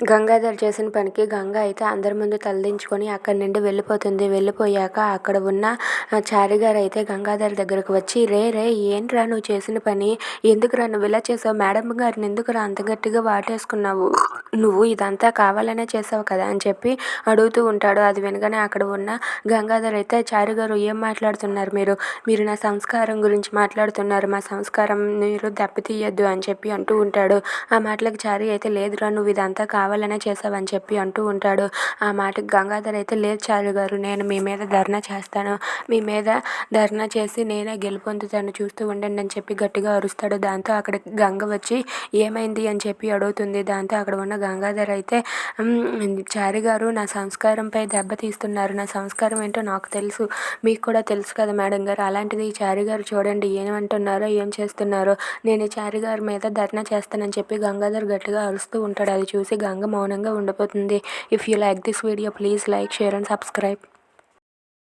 గంగాధర్ చేసిన పనికి గంగ అయితే అందరి ముందు తలదించుకొని అక్కడి నుండి వెళ్ళిపోతుంది. వెళ్ళిపోయాక అక్కడ ఉన్న చారిగారు అయితే గంగాధర్ దగ్గరకు వచ్చి రే రే ఏంట్రా నువ్వు చేసిన పని? ఎందుకురా నువ్వు ఇలా చేసావు? మేడం గారిని ఎందుకురా అంత గట్టిగా వాటేసుకున్నావు? నువ్వు ఇదంతా కావాలనే చేసావు కదా అని చెప్పి అడుగుతూ ఉంటాడు. అది వినగానే అక్కడ ఉన్న గంగాధర్ అయితే చారు గారు ఏం మాట్లాడుతున్నారు మీరు? మీరు నా సంస్కారం గురించి మాట్లాడుతున్నారు. మా సంస్కారం మీరు దెబ్బతీయద్దు అని చెప్పి అంటూ ఉంటాడు. ఆ మాటలకు చారి అయితే లేదురా నువ్వు ఇదంతా కావాలనే చేసావని చెప్పి అంటూ ఉంటాడు. ఆ మాటకు గంగాధర్ అయితే లేదు చారు గారు నేను మీ మీద ధర్నా చేస్తాను. మీ మీద ధర్నా చేసి నేనే గెలుపొందుతాను. చూస్తూ ఉండండి అని చెప్పి గట్టిగా అరుస్తాడు. దాంతో అక్కడ గంగ వచ్చి ఏమైంది? అని చెప్పి అడుగుతుంది. దాంతో అక్కడ ఉన్న గంగాధర్ అయితే చారి గారు నా సంస్కారంపై దెబ్బతీస్తున్నారు నా సంస్కారం ఏంటో నాకు తెలుసు. మీకు కూడా తెలుసు కదా మేడం గారు. అలాంటిది ఈ చారి గారు చూడండి. ఏమంటున్నారో ఏం చేస్తున్నారో. నేను చారి గారి మీద ధర్నా చేస్తానని చెప్పి గంగాధర్ గట్టిగా అరుస్తూ ఉంటాడు. అది చూసి గంగ మౌనంగా ఉండిపోతుంది. If you like this video please like share and subscribe